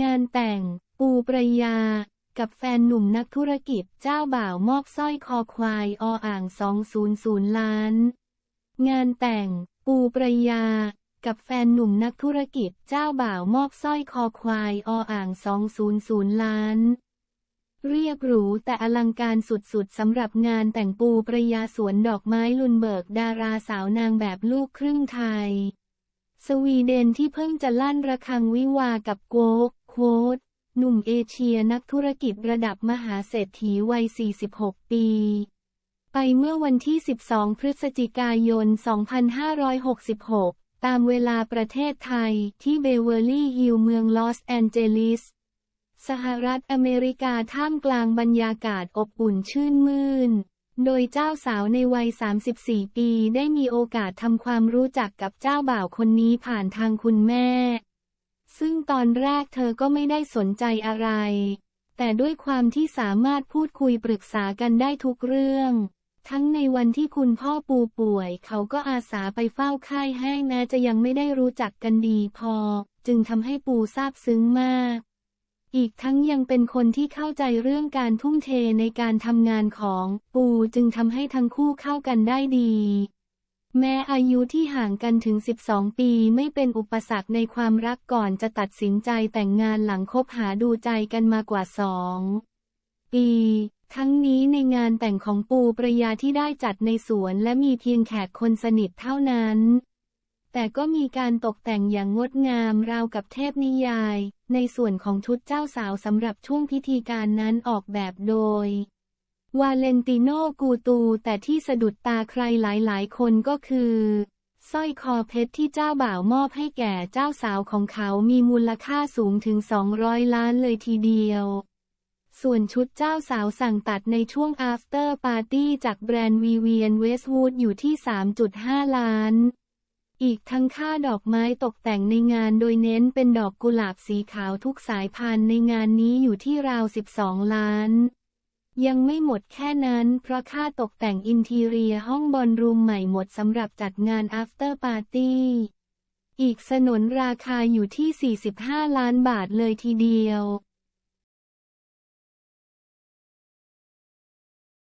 งานแต่ง ปูปรายา กับแฟนหนุ่มนักธุรกิจเจ้าบ่าวมอบสร้อยคอควายออ่าง 200 ล้าน งานแต่ง ปูปรายา กับแฟนหนุ่มนักธุรกิจเจ้าบ่าวมอบสร้อยคอควายออ่าง 200 ล้านเรียบหรูแต่อลังการสุดๆสำหรับงานแต่งปูประยาสวนดอกไม้ลุนเบิกดาราสาวนางแบบลูกครึ่งไทย สวีเดนที่เพิ่งจะลั่นระฆังวิวากับโกก โควดหนุ่มเอเชียนักธุรกิจระดับมหาเศรษฐีวัย 46 ปี ไปเมื่อวันที่ 12 พฤศจิกายน 2566 ตามเวลาประเทศไทยที่เบเวอร์ลี่ฮิลล์เมืองลอสแอนเจลิส สหรัฐอเมริกาท่ามกลางบรรยากาศอบอุ่นชื่นมื่น โดยเจ้าสาวในวัย 34 ปีได้มีโอกาสทำความรู้จักกับเจ้าบ่าวคนนี้ผ่านทางคุณแม่ ซึ่งตอนแรกเธอก็ไม่ได้สนใจอะไร แต่ด้วยความที่สามารถพูดคุยปรึกษากันได้ทุกเรื่อง ทั้งในวันที่คุณพ่อปูป่วย เขาก็อาสาไปเฝ้าไข้ให้แม้จะยังไม่ได้รู้จักกันดีพอ จึงทำให้ปูซาบซึ้งมากอีกทั้งยังเป็นคนที่เข้าใจเรื่องการทุ่มเทในการทำงานของปูจึงทำให้ทั้งคู่เข้ากันได้ดี แม้อายุที่ห่างกันถึง 12 ปีไม่เป็นอุปสรรคในความรักก่อนจะตัดสินใจแต่งงานหลังคบหาดูใจกันมากว่าสองปี ทั้งนี้ในงานแต่งของปูประยาที่ได้จัดในสวนและมีเพียงแขกคนสนิทเท่านั้น แต่ก็มีการตกแต่งอย่างงดงามราวกับเทพนิยาย ในส่วนของชุดเจ้าสาวสำหรับช่วงพิธีการนั้นออกแบบโดย วาเลนติโนกูตูแต่ที่สะดุดตาใครหลายๆ คนก็คือสร้อยคอเพชรที่เจ้าบ่าวมอบให้แก่เจ้าสาวของเขามีมูลค่าสูงถึง 200 ล้านเลยทีเดียว ส่วนชุดเจ้าสาวสั่งตัดในช่วง after party จากแบรนด์วีเวียนเวส w ูดอยู่ที่ 3.5 ล้าน อีกทั้งค่าดอกไม้ตกแต่งในงานโดยเน้นเป็นดอกกุหลาบสีขาวทุกสายพันธุ์ในงานนี้อยู่ที่ราว 12 ล้าน ยังไม่หมดแค่นั้น เพราะค่าตกแต่งอินทีเรียห้องบอลรูมใหม่หมดสำหรับจัดงาน after party อีกสนนราคาอยู่ที่ 45 ล้านบาทเลยทีเดียว